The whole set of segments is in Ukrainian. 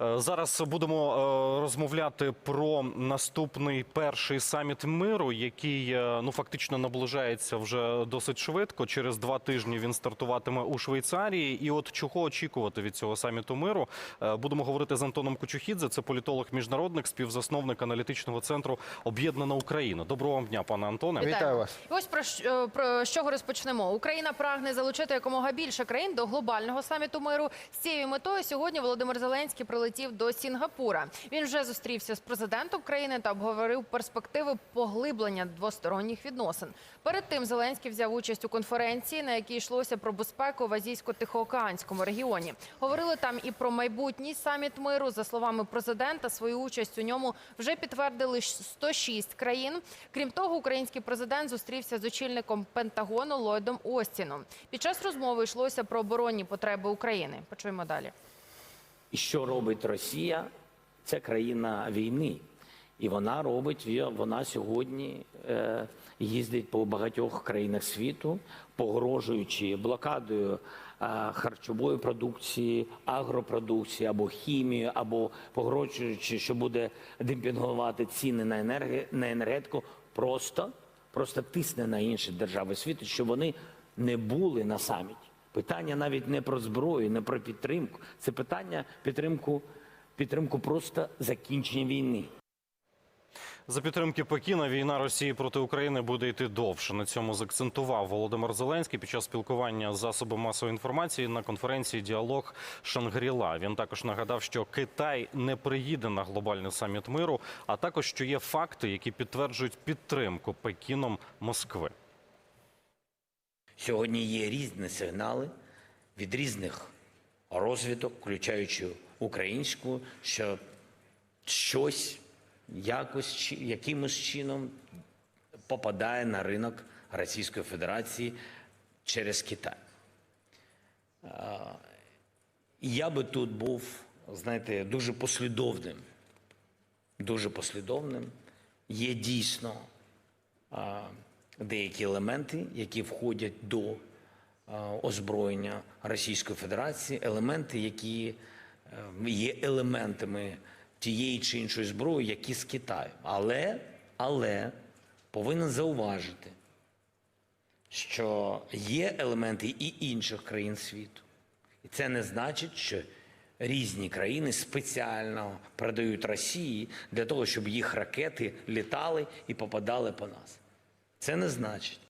Е, Зараз будемо е, розмовляти про наступний перший саміт миру, який е, ну фактично наближається вже досить швидко. Через два тижні він стартуватиме у Швейцарії. І от чого очікувати від цього саміту миру? Будемо говорити з Антоном Кучухідзе. Це політолог міжнародник, співзасновник аналітичного центру Об'єднана Україна. Доброго вам дня, пане Антоне. Вітаю вас. І Ось про, що- про що розпочнемо. Україна прагне залучити якомога більше країн до глобального саміту миру. З цією метою сьогодні Володимир Зеленський прилетів до Сінгапура. Він вже зустрівся з президентом країни та обговорив перспективи поглиблення двосторонніх відносин. Перед тим Зеленський взяв участь у конференції, на якій йшлося про безпеку в азійсько-тихоокеанському регіоні. Говорили там і про майбутній саміт миру. За словами президента, свою участь у ньому вже підтвердили 106 країн. Крім того, український президент зустрівся з очільником Пентагону Ллойдом Остіном. Під час розмови йшлося про оборонні потреби України. Почуємо далі. І що робить Росія? Це країна війни. І вона робить, вона сьогодні е, їздить по багатьох країнах світу, погрожуючи блокадою е, харчової продукції, агропродукції або хімію, або погрожуючи, що буде демпінгувати ціни на енерги, на енергетику, просто, просто тисне на інші держави світу, щоб вони не були на саміті. Питання навіть не про зброю, не про підтримку. Це питання підтримку, підтримку просто закінчення війни. За підтримки Пекіна війна Росії проти України буде йти довше. На цьому закцентував Володимир Зеленський під час спілкування з засобами масової інформації на конференції Діалог Шангріла. Він також нагадав, що Китай не приїде на глобальний саміт миру, а також що є факти, які підтверджують підтримку Пекіном Москви. Сьогодні є різні сигнали від різних розвідок, включаючи українську, що щось якось якимось чином попадає на ринок Російської Федерації через Китай. Я би тут був, знаєте, дуже послідовним. Дуже послідовним. Є дійсно деякі елементи, які входять до озброєння Російської Федерації, елементи, які е, є елементами тієї чи іншої зброї, які з Китаю. Але, але повинен зауважити, що є елементи і інших країн світу. І це не значить, що різні країни спеціально передають Росії для того, щоб їх ракети літали і попадали по нас. Це не значить.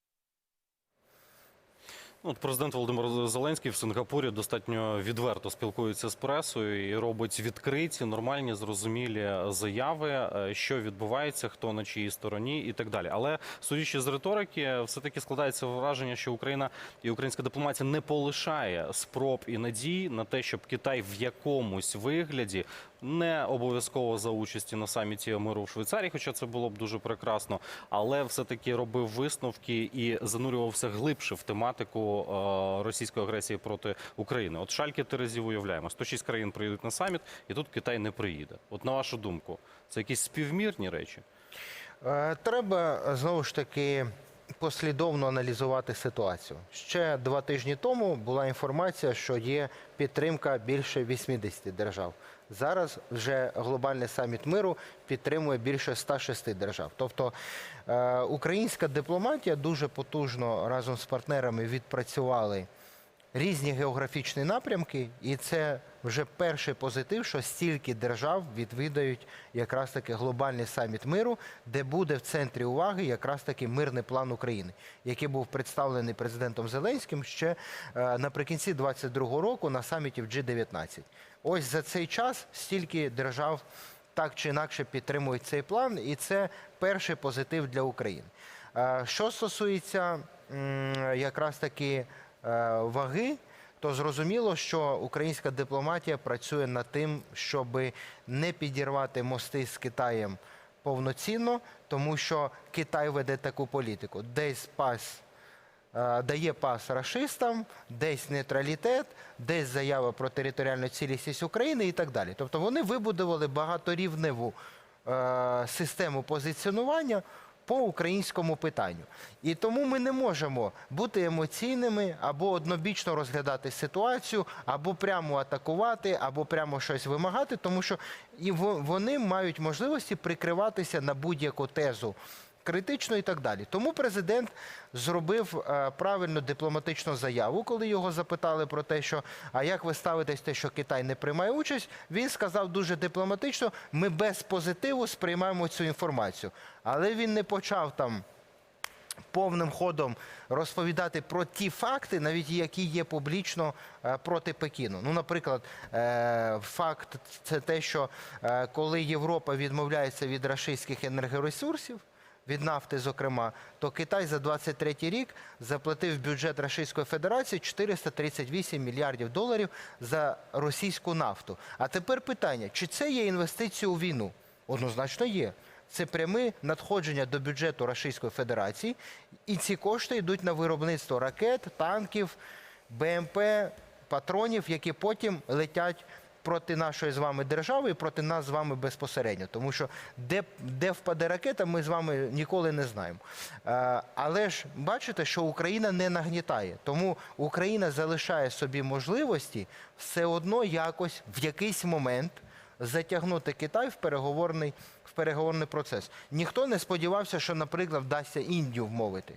Ну, От президент Володимир Зеленський в Сингапурі достатньо відверто спілкується з пресою і робить відкриті, нормальні, зрозумілі заяви, е, що відбувається, хто на чиїй стороні і так далі. Але судячи з риторики, все таки складається враження, що Україна і українська дипломатія не полишає спроб і надій на те, щоб Китай в якомусь вигляді. Не обов'язково за участі на саміті миру в Швейцарії, хоча це було б дуже прекрасно, але все-таки робив висновки і занурювався глибше в тематику е, російської агресії проти України. От шальки Терезів уявляємо, 106 країн приїдуть на саміт, і тут Китай не приїде. От на вашу думку, це якісь співмірні речі? Е, Треба е, знову ж таки послідовно аналізувати ситуацію. Ще два тижні тому була інформація, що є підтримка більше 80 держав. Зараз вже глобальний саміт миру підтримує більше 106 держав. Тобто е, українська дипломатія дуже потужно разом з партнерами відпрацювали різні географічні напрямки, і це вже перший позитив, що стільки держав відвідають якраз таки глобальний саміт миру, де буде в центрі уваги якраз таки мирний план України, який був представлений президентом Зеленським ще е, наприкінці 22-го року на саміті в G19. Ось за цей час стільки держав так чи інакше підтримують цей план, і це перший позитив для України. Е, Що стосується якраз таки ваги, то зрозуміло, що українська дипломатія працює над тим, щоб не підірвати мости з Китаєм повноцінно, тому що Китай веде таку політику. Десь пас е, дає пас рашистам, десь нейтралітет, десь заява про територіальну цілісність України і так далі. Тобто вони вибудували багаторівневу е, систему позиціонування по українському питанню. І тому ми не можемо бути емоційними або однобічно розглядати ситуацію, або прямо атакувати, або прямо щось вимагати, тому що і во- вони мають можливості прикриватися на будь-яку тезу критично і так далі. Тому президент зробив е, правильну дипломатичну заяву, коли його запитали про те, що а як ви ставитесь те, що Китай не приймає участь. Він сказав дуже дипломатично: ми без позитиву сприймаємо цю інформацію. Але він не почав там повним ходом розповідати про ті факти, навіть які є публічно е, проти Пекіну. Ну, наприклад, е, факт це те, що коли Європа відмовляється від рашистських енергоресурсів. Від нафти, зокрема, то Китай за 23 рік заплатив бюджет Російської Федерації 438 мільярдів доларів за російську нафту. А тепер питання: чи це є інвестиції у війну? Однозначно є. Це пряме надходження до бюджету Російської Федерації, і ці кошти йдуть на виробництво ракет, танків, БМП, патронів, які потім летять проти нашої з вами держави і проти нас з вами безпосередньо. Тому що де, де впаде ракета, ми з вами ніколи не знаємо. Е, але ж бачите, що Україна не нагнітає. Тому Україна залишає собі можливості все одно якось в якийсь момент затягнути Китай в переговорний, в переговорний процес. Ніхто не сподівався, що, наприклад, вдасться Індію вмовити.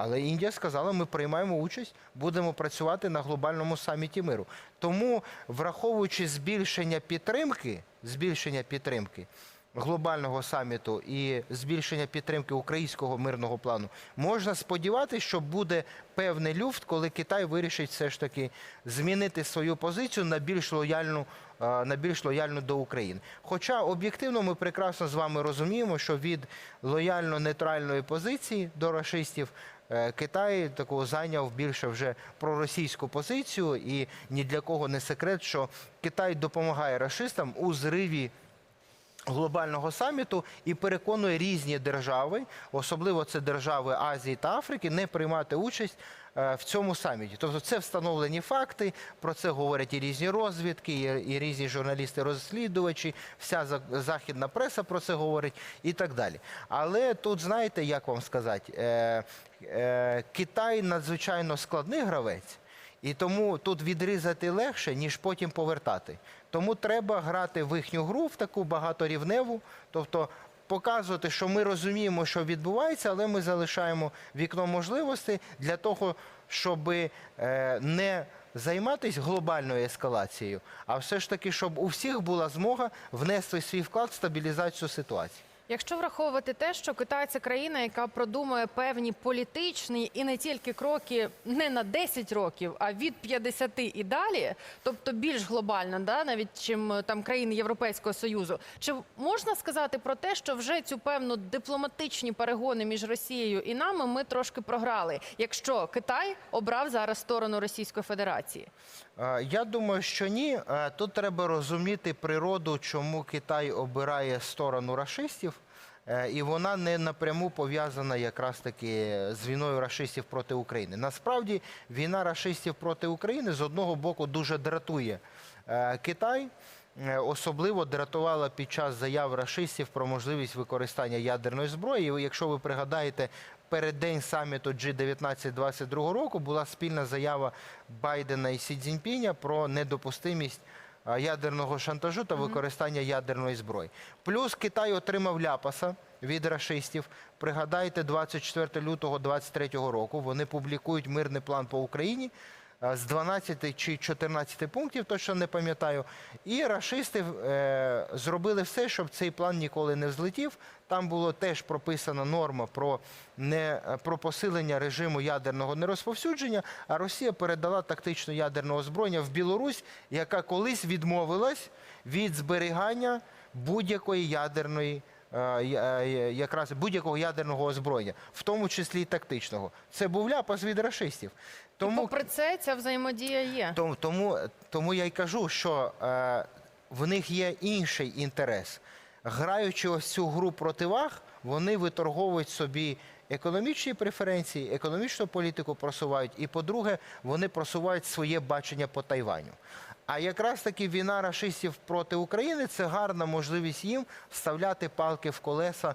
Але Індія сказала, ми приймаємо участь, будемо працювати на глобальному саміті миру. Тому, враховуючи збільшення підтримки, збільшення підтримки глобального саміту і збільшення підтримки українського мирного плану, можна сподіватися, що буде певний люфт, коли Китай вирішить все ж таки змінити свою позицію на більш лояльну, е, на більш лояльну до України. Хоча об'єктивно ми прекрасно з вами розуміємо, що від лояльно-нейтральної позиції до рашистів е, Китай такого зайняв більше вже проросійську позицію, і ні для кого не секрет, що Китай допомагає расистам у зриві глобального саміту і переконує різні держави, особливо це держави Азії та Африки, не приймати участь е, в цьому саміті. Тобто це встановлені факти, про це говорять і різні розвідки, і, різні журналісти-розслідувачі, вся західна преса про це говорить і так далі. Але тут, знаєте, як вам сказати, е, е, Китай надзвичайно складний гравець. І тому тут відрізати легше, ніж потім повертати. Тому треба грати в їхню гру, в таку багаторівневу, тобто показувати, що ми розуміємо, що відбувається, але ми залишаємо вікно можливостей для того, щоб е, не займатися глобальною ескалацією, а все ж таки, щоб у всіх була змога внести свій вклад в стабілізацію ситуації. Якщо враховувати те, що Китай це країна, яка продумує певні політичні і не тільки кроки не на 10 років, а від 50 і далі, тобто більш глобально, да, навіть чим е, там країни Європейського союзу, чи можна сказати про те, що вже цю певну дипломатичні перегони між Росією і нами ми трошки програли, якщо Китай обрав зараз сторону Російської Федерації? Е, Я думаю, що ні. Е, Тут треба розуміти природу, чому Китай обирає сторону рашистів, Е, і вона не напряму пов'язана якраз таки з війною рашистів проти України. Насправді, війна рашистів проти України з одного боку дуже дратує Китай. Особливо дратувала під час заяв рашистів про можливість використання ядерної зброї. Якщо ви пригадаєте, перед день саміту G19 22 року була спільна заява Байдена і Сі Цзіньпіня про недопустимість ядерного шантажу та використання ядерної зброї. Плюс Китай отримав ляпаса від рашистів. Пригадайте, 24 лютого 23 року вони публікують мирний план по Україні з 12 чи 14 пунктів, точно не пам'ятаю. І рашисти е, зробили все, щоб цей план ніколи не взлетів. Там було теж прописана норма про, не, про посилення режиму ядерного нерозповсюдження, а Росія передала тактичне ядерне озброєння в Білорусь, яка колись відмовилась від зберігання будь-якої ядерної. Е, е, Якраз будь-якого ядерного озброєння, в тому числі і тактичного, це був ляпас від рашистів. Тому попри це ця взаємодія є. Тому, тому, тому я й кажу, що е, в них є інший інтерес. Граючи ось цю гру противаг, вони виторговують собі економічні преференції, економічну політику просувають, і, по-друге, вони просувають своє бачення по Тайваню. А якраз таки війна рашистів проти України це гарна можливість їм вставляти палки в колеса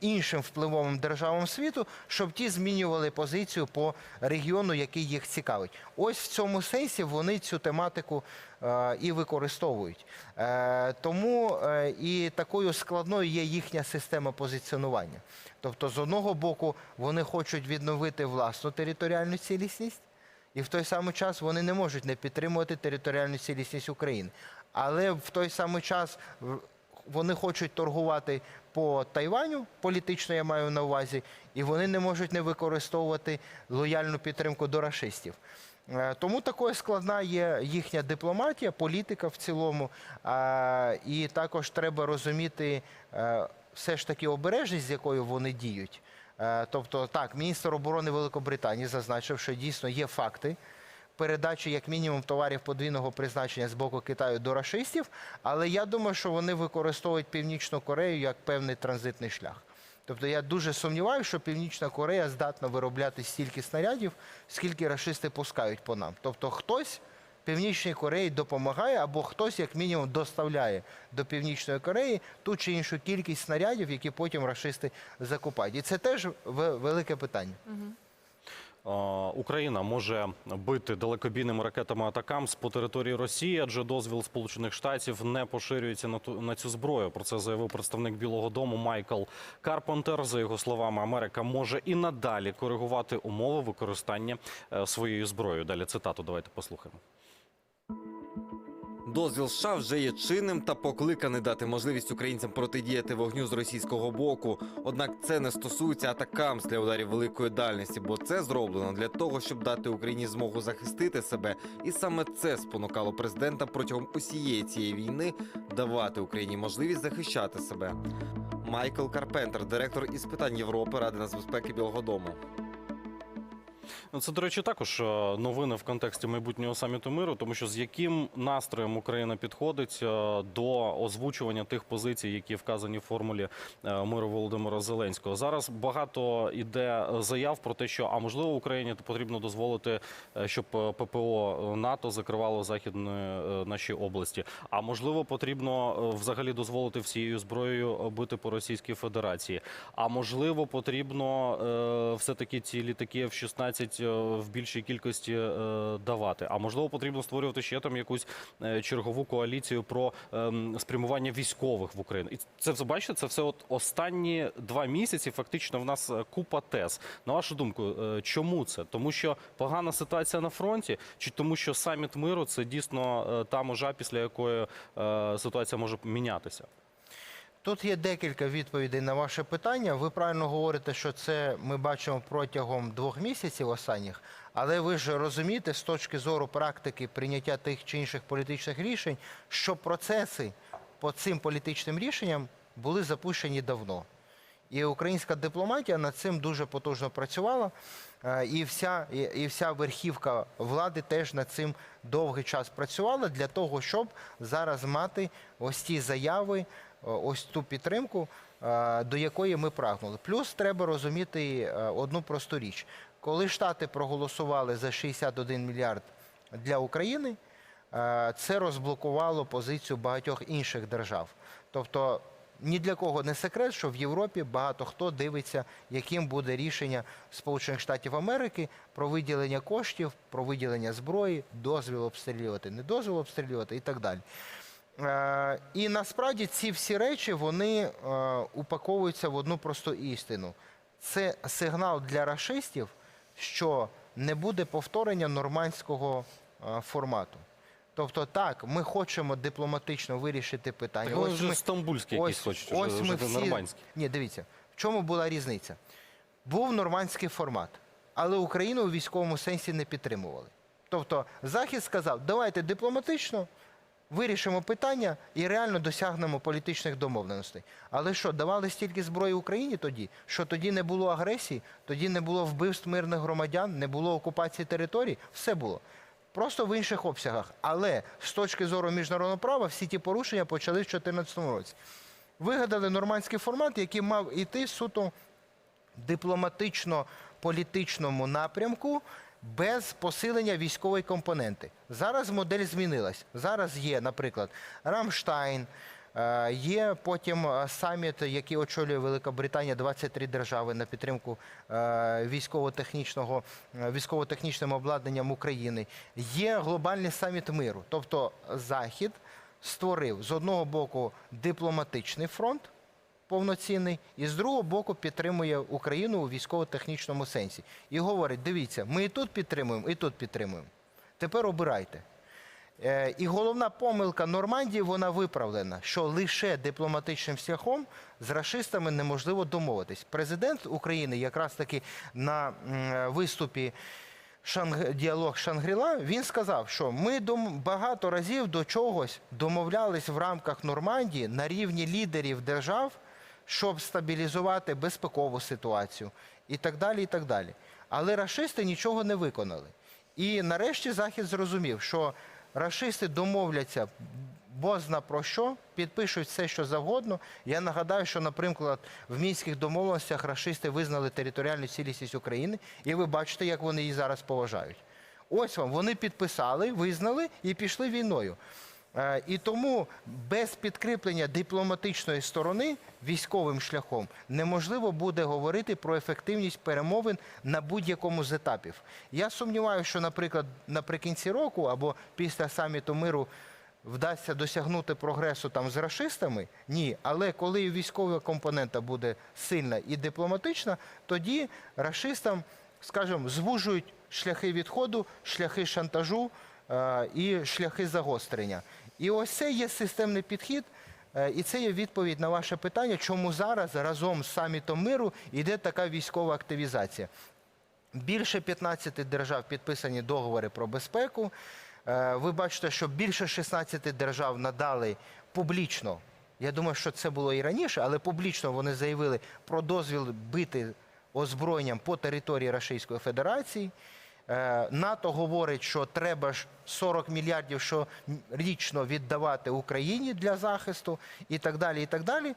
іншим впливовим державам світу, щоб ті змінювали позицію по регіону, який їх цікавить. Ось в цьому сенсі вони цю тематику і використовують. Е, тому е, і такою складною є їхня система позиціонування. Тобто, з одного боку, вони хочуть відновити власну територіальну цілісність. І в той самий час вони не можуть не підтримувати територіальну цілісність України. Але в той самий час вони хочуть торгувати по Тайваню, політично я маю на увазі, і вони не можуть не використовувати лояльну підтримку до рашистів. Е, Тому такою складна є їхня дипломатія, політика в цілому. І також треба розуміти е, все ж таки обережність, з якою вони діють. Е, Тобто, так, міністр оборони Великобританії зазначив, що дійсно є факти передачі, як мінімум, товарів подвійного призначення з боку Китаю до рашистів, але я думаю, що вони використовують Північну Корею як певний транзитний шлях. Тобто я дуже сумніваюся, що Північна Корея здатна виробляти стільки снарядів, скільки рашисти пускають по нам. Тобто хтось Північній Кореї допомагає, або хтось, як мінімум, доставляє до Північної Кореї ту чи іншу кількість снарядів, які потім рашисти закупають. І це теж ве- велике питання. Е, Україна може бити далекобійними ракетами атакам з по території Росії, адже дозвіл Сполучених Штатів не поширюється на ту на цю зброю. Про це заявив представник Білого Дому Майкл Карпентер. За його словами, Америка може і надалі коригувати умови використання е, своєю зброєю. Далі цитату давайте послухаємо. Дозвіл США вже є чинним та покликаний дати можливість українцям протидіяти вогню з російського боку. Однак це не стосується атакамс для ударів великої дальності, бо це зроблено для того, щоб дати Україні змогу захистити себе. І саме це спонукало президента протягом усієї цієї війни давати Україні можливість захищати себе. Майкл Карпентер, директор із питань Європи Ради нацбезпеки Білого Дому. Ну, це, до речі, також е, новини в контексті майбутнього саміту миру, тому що з яким настроєм Україна підходить е, до озвучування тих позицій, які вказані в формулі е, миру Володимира Зеленського. Зараз багато йде заяв про те, що а можливо Україні потрібно дозволити, щоб ППО НАТО закривало західні наші області. А можливо, потрібно взагалі дозволити всією зброєю бити по Російській Федерації. А можливо, потрібно все таки ці літаки в 16 15 е, в більшій кількості е, давати. А можливо, потрібно створювати ще там якусь е, чергову коаліцію про ем, спрямування військових в Україну. І це все бачите, це все от останні два місяці. Фактично, в нас купа тез. На вашу думку, чому це? Тому що погана ситуація на фронті, чи тому, що саміт миру це дійсно та межа, після якої ситуація може мінятися. Тут є декілька відповідей на ваше питання. Ви правильно говорите, що це ми бачимо протягом двох місяців останніх, але ви ж розумієте з точки зору практики прийняття тих чи інших політичних рішень, що процеси по цим політичним рішенням були запущені давно. І українська дипломатія над цим дуже потужно працювала. Е, І вся, і, вся верхівка влади теж над цим довгий час працювала для того, щоб зараз мати ось ті заяви, ось ту підтримку, е, до якої ми прагнули. Плюс треба розуміти е, одну просту річ. Коли Штати проголосували за 61 мільярд для України, е, це розблокувало позицію багатьох інших держав. Тобто ні для кого не секрет, що в Європі багато хто дивиться, яким буде рішення Сполучених Штатів Америки про виділення коштів, про виділення зброї, дозвіл обстрілювати, не дозвіл обстрілювати і так далі. Е, І насправді ці всі речі вони е, упаковуються в одну просту істину. Це сигнал для рашистів, що не буде повторення нормандського е, формату. Тобто, так, ми хочемо дипломатично вирішити питання. Так, Ось вже ми- стамбульські якісь хочуть, вже, ось вже ми не всі... нормандські. Ні, дивіться, в чому була різниця? Був нормандський формат, але Україну у військовому сенсі не підтримували. Тобто Захід сказав, давайте дипломатично вирішимо питання і реально досягнемо політичних домовленостей. Але що, давали стільки зброї Україні тоді, що тоді не було агресії, тоді не було вбивств мирних громадян, не було окупації територій, все було. Просто в інших обсягах. Але з точки зору міжнародного права всі ті порушення почали в 2014 році. Вигадали нормандський формат, який мав іти суто дипломатично-політичному напрямку без посилення військової компоненти. Зараз модель змінилась. Зараз є, наприклад, Рамштайн, Е, Є потім е, саміт, який очолює Велика Британія, 23 держави на підтримку е, військово-технічного військово-технічним обладнанням України. Є глобальний саміт миру. Тобто Захід створив з одного боку дипломатичний фронт повноцінний, і з другого боку підтримує Україну у військово-технічному сенсі. І говорить: дивіться, ми і тут підтримуємо, і тут підтримуємо. Тепер обирайте. Е, І головна помилка Нормандії вона виправлена, що лише дипломатичним шляхом з рашистами неможливо домовитись. Президент України якраз таки на виступі Шанг... діалог Шангріла, він сказав, що ми дом... багато разів до чогось домовлялись в рамках Нормандії на рівні лідерів держав, щоб стабілізувати безпекову ситуацію і так далі. і так далі. Але рашисти нічого не виконали. І нарешті Захід зрозумів, що рашисти домовляться бозна про що, підпишуть все, що завгодно. Я нагадаю, що, наприклад, в мінських домовленостях рашисти визнали територіальну цілісність України, і ви бачите, як вони її зараз поважають. Ось вам вони підписали, визнали і пішли війною. Е, І тому без підкріплення дипломатичної сторони військовим шляхом неможливо буде говорити про ефективність перемовин на будь-якому з етапів. Я сумніваюся, що, наприклад, наприкінці року або після саміту миру вдасться досягнути прогресу там з рашистами. Ні, але коли військова компонента буде сильна і дипломатична, тоді рашистам, скажімо, звужують шляхи відходу, шляхи шантажу е, і шляхи загострення. І ось це є системний підхід. е, І це є відповідь на ваше питання, чому зараз разом з самітом миру йде така військова активізація. Більше 15 держав підписані договори про безпеку. Е, Ви бачите, що більше 16 держав надали публічно. Я думаю, що це було і раніше, але публічно вони заявили про дозвіл бити озброєнням по території Російської Федерації. Е, НАТО говорить, що треба ж 40 мільярдів щорічно віддавати Україні для захисту і так далі. І так далі.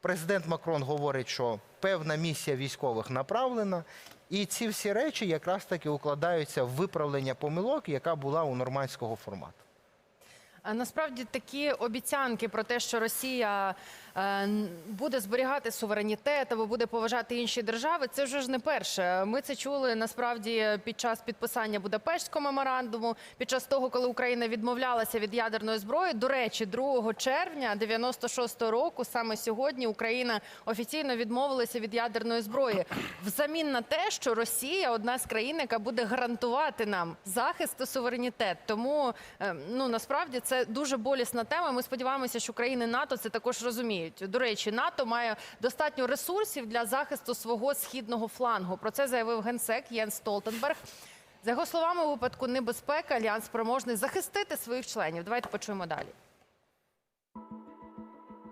Президент Макрон говорить, що певна місія військових направлена, і ці всі речі якраз таки укладаються в виправлення помилок, яка була у нормандського формату. А насправді такі обіцянки про те, що Росія буде зберігати суверенітет або буде поважати інші держави, це вже ж не перше. Ми це чули насправді під час підписання Будапештського меморандуму, під час того, коли Україна відмовлялася від ядерної зброї. До речі, 2 червня 96-го року, саме сьогодні, Україна офіційно відмовилася від ядерної зброї взамін на те, що Росія одна з країн, яка буде гарантувати нам захист та суверенітет. Тому е, ну насправді це дуже болісна тема. Ми сподіваємося, що країни НАТО це також розуміють. До речі, НАТО має достатньо ресурсів для захисту свого східного флангу. Про це заявив генсек Єнс Столтенберг. За його словами, у випадку небезпеки альянс спроможний захистити своїх членів. Давайте почуємо далі.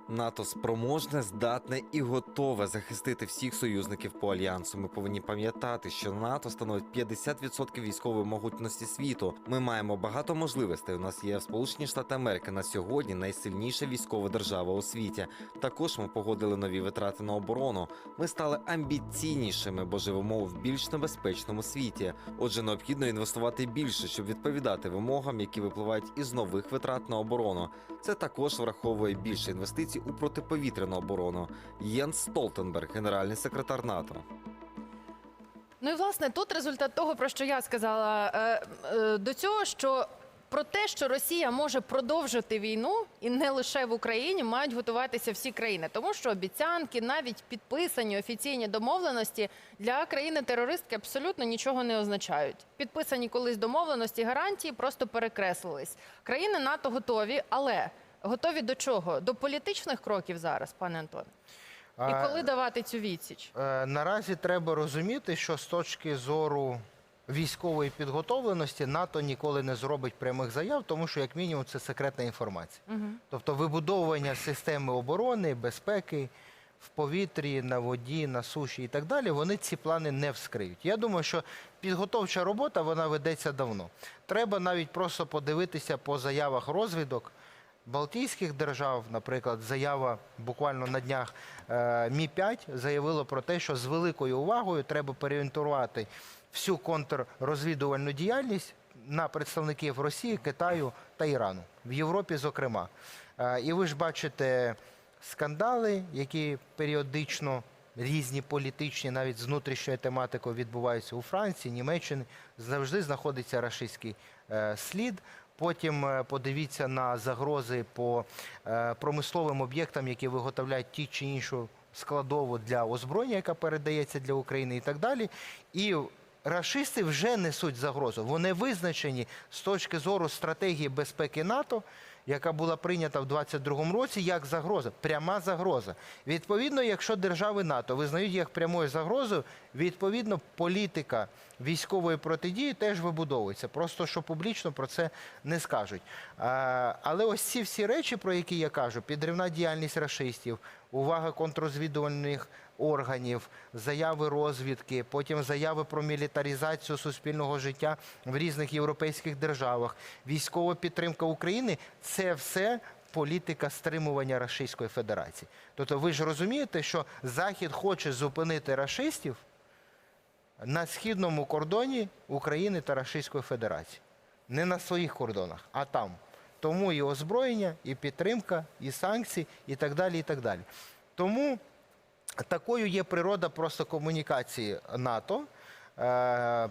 НАТО спроможне, здатне і готове захистити всіх союзників по альянсу. Ми повинні пам'ятати, що НАТО становить 50% військової могутності світу. Ми маємо багато можливостей. У нас є Сполучені Штати Америки на сьогодні найсильніша військова держава у світі. Також ми погодили нові витрати на оборону. Ми стали амбіційнішими, бо живемо в більш небезпечному світі. Отже, необхідно інвестувати більше, щоб відповідати вимогам, які випливають із нових витрат на оборону. Це також враховує більше інвестицій у протиповітряну оборону. Єнс Столтенберг, генеральний секретар НАТО. Ну і власне тут результат того, про що я сказала е, е, до цього, що про те, що Росія може продовжити війну і не лише в Україні, мають готуватися всі країни, тому що обіцянки, навіть підписані офіційні домовленості для країни-терористки абсолютно нічого не означають. Підписані колись домовленості, гарантії просто перекреслились. Країни НАТО готові, але готові до чого? До політичних кроків зараз, пане Антоне. І коли давати цю відсіч? Е, Наразі треба розуміти, що з точки зору військової підготовленості НАТО ніколи не зробить прямих заяв, тому що, як мінімум, це секретна інформація. Тобто вибудовування системи оборони, безпеки в повітрі, на воді, на суші і так далі, вони ці плани не вскриють. Я думаю, що підготовча робота вона ведеться давно. Треба навіть просто подивитися по заявах розвідок. Балтійських держав, наприклад, заява буквально на днях е, Мі 5 заявило про те, що з великою увагою треба переорієнтувати всю контррозвідувальну діяльність на представників Росії, Китаю та Ірану в Європі, зокрема. Е, І ви ж бачите скандали, які періодично різні політичні, навіть з внутрішньою тематикою відбуваються у Франції, Німеччині. Завжди знаходиться рашистський е, слід. Потім е, подивіться на загрози по е, промисловим об'єктам, які виготовляють ті чи іншу складову для озброєння, яка передається для України і так далі. І рашисти вже несуть загрозу. Вони визначені з точки зору стратегії безпеки НАТО, яка була прийнята в 2022 році, як загроза, пряма загроза. Відповідно, якщо держави НАТО визнають їх прямою загрозою, відповідно, політика військової протидії теж вибудовується. Просто що публічно про це не скажуть. Але ось ці всі речі, про які я кажу, підривна діяльність рашистів, увага контррозвідувальних органів, заяви розвідки, потім заяви про мілітаризацію суспільного життя в різних європейських державах, військова підтримка України це все політика стримування Російської Федерації. Тобто, ви ж розумієте, що Захід хоче зупинити рашистів на східному кордоні України та Російської Федерації. Не на своїх кордонах, а там. Тому і озброєння, і підтримка, і санкції, і так далі. І так далі. Тому такою є природа просто комунікації НАТО. Е,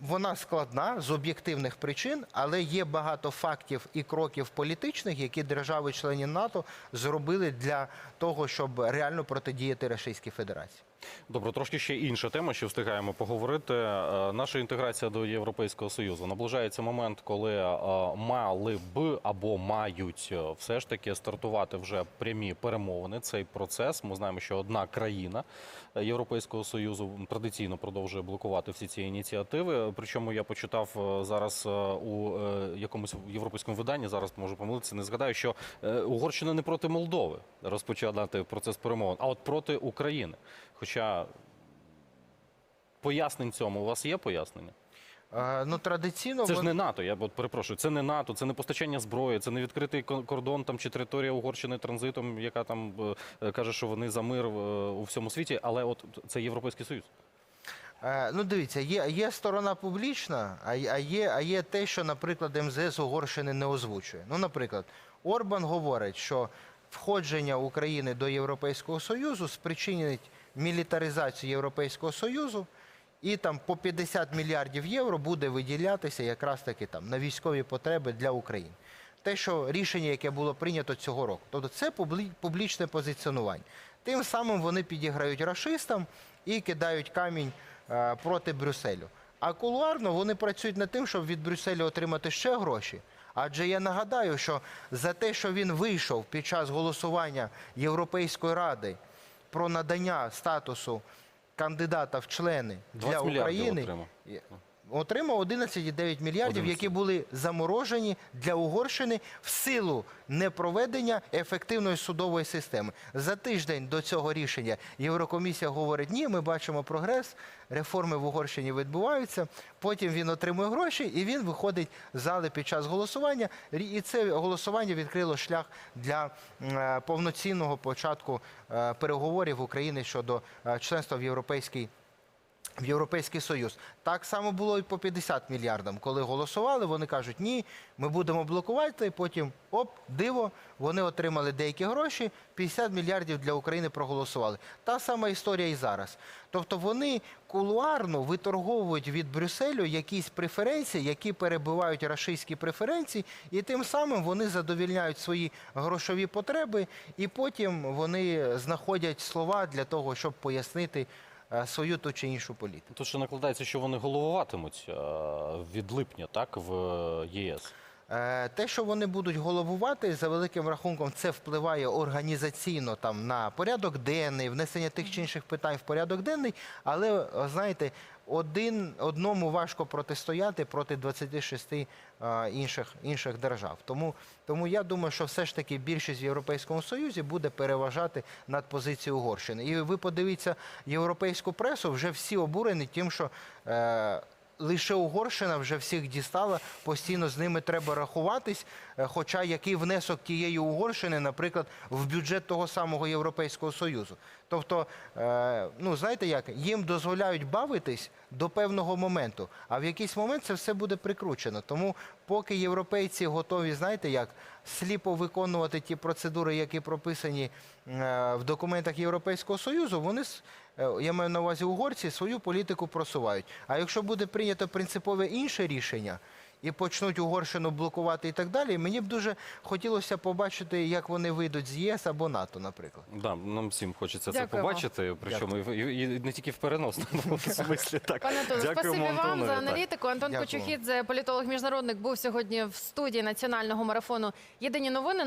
Вона складна з об'єктивних причин, але є багато фактів і кроків політичних, які держави-члені НАТО зробили для того, щоб реально протидіяти Російській Федерації. Добре, трошки ще інша тема, що встигаємо поговорити. Е, Наша інтеграція до Європейського Союзу наближається момент, коли е, мали б або мають е, все ж таки стартувати вже прямі перемовини. Цей процес. Ми знаємо, що одна країна Європейського Союзу традиційно продовжує блокувати всі ці ініціативи. Причому я почитав зараз у якомусь європейському виданні. Зараз можу помилитися, не згадаю, що Угорщина не проти Молдови розпочинати процес перемовин, а от проти України. Хоча пояснень цьому у вас є пояснення? Е, Ну, традиційно Це ж не НАТО. Я от перепрошую. Це не НАТО, це не постачання зброї, це не відкритий кон- кордон там чи територія Угорщини транзитом, яка там е, каже, що вони за мир е, у всьому світі. Але от це Європейський Союз. Е, Ну, дивіться, є, є сторона публічна, а, й- а, є, а є те, що, наприклад, МЗС Угорщини не озвучує. Ну, наприклад, Орбан говорить, що входження України до Європейського Союзу спричинить мілітаризацію Європейського Союзу, і там по 50 мільярдів євро буде виділятися якраз таки там на військові потреби для України. Те, що рішення, яке було прийнято цього року. Тобто це публічне позиціонування. Тим самим вони підіграють рашистам і кидають камінь е, проти Брюсселю. А кулуарно вони працюють над тим, щоб від Брюсселю отримати ще гроші. Адже я нагадаю, що за те, що він вийшов під час голосування Європейської ради про надання статусу кандидата в члени 20 для мільярдів України, отримав. Отримав 11,9 мільярдів, 11. які були заморожені для Угорщини в силу непроведення ефективної судової системи. За тиждень до цього рішення Єврокомісія говорить: ні, ми бачимо прогрес, реформи в Угорщині відбуваються. Потім він отримує гроші і він виходить з зали під час голосування. І це голосування відкрило шлях для е, повноцінного початку е, переговорів України щодо е, членства в Європейській в Європейський Союз. Так само було і по 50 мільярдам. Коли голосували, вони кажуть, ні, ми будемо блокувати. Потім оп, диво, вони отримали деякі гроші, 50 мільярдів для України проголосували. Та сама історія і зараз. Тобто вони кулуарно виторговують від Брюсселю якісь преференції, які перебивають рашистські преференції, і тим самим вони задовільняють свої грошові потреби, і потім вони знаходять слова для того, щоб пояснити свою ту чи іншу політику. Тут ще накладається, що вони головуватимуть е, від липня, так, в е, ЄС. Е, Те, що вони будуть головувати, за великим рахунком, це впливає організаційно там на порядок денний, внесення тих чи інших питань в порядок денний. Але знаєте, один одному важко протистояти проти 26 е, інших, інших держав. Тому, тому я думаю, що все ж таки більшість в Європейському Союзі буде переважати над позицією Угорщини. І ви подивіться європейську пресу, вже всі обурені тим, що. Е, лише Угорщина вже всіх дістала, постійно з ними треба рахуватись. Е, Хоча який внесок тієї Угорщини, наприклад, в бюджет того самого Європейського Союзу. Тобто, е, ну знаєте як, їм дозволяють бавитись до певного моменту, а в якийсь момент це все буде прикручено. Тому поки європейці готові, знаєте як, сліпо виконувати ті процедури, які прописані в документах Європейського Союзу, вони е, я маю на увазі угорці свою політику просувають. А якщо буде прийнято принципове інше рішення. І почнуть Угорщину блокувати і так далі. Мені б дуже хотілося побачити, як вони вийдуть з ЄС або НАТО, наприклад. Да, нам всім хочеться це побачити, причому і, і- і не тільки в переносному смислі. Так. Пане Антоне, спасибі вам Антонові, за аналітику. Антон Кочухідзе, політолог міжнародник, був сьогодні в студії національного марафону. Єдині новини.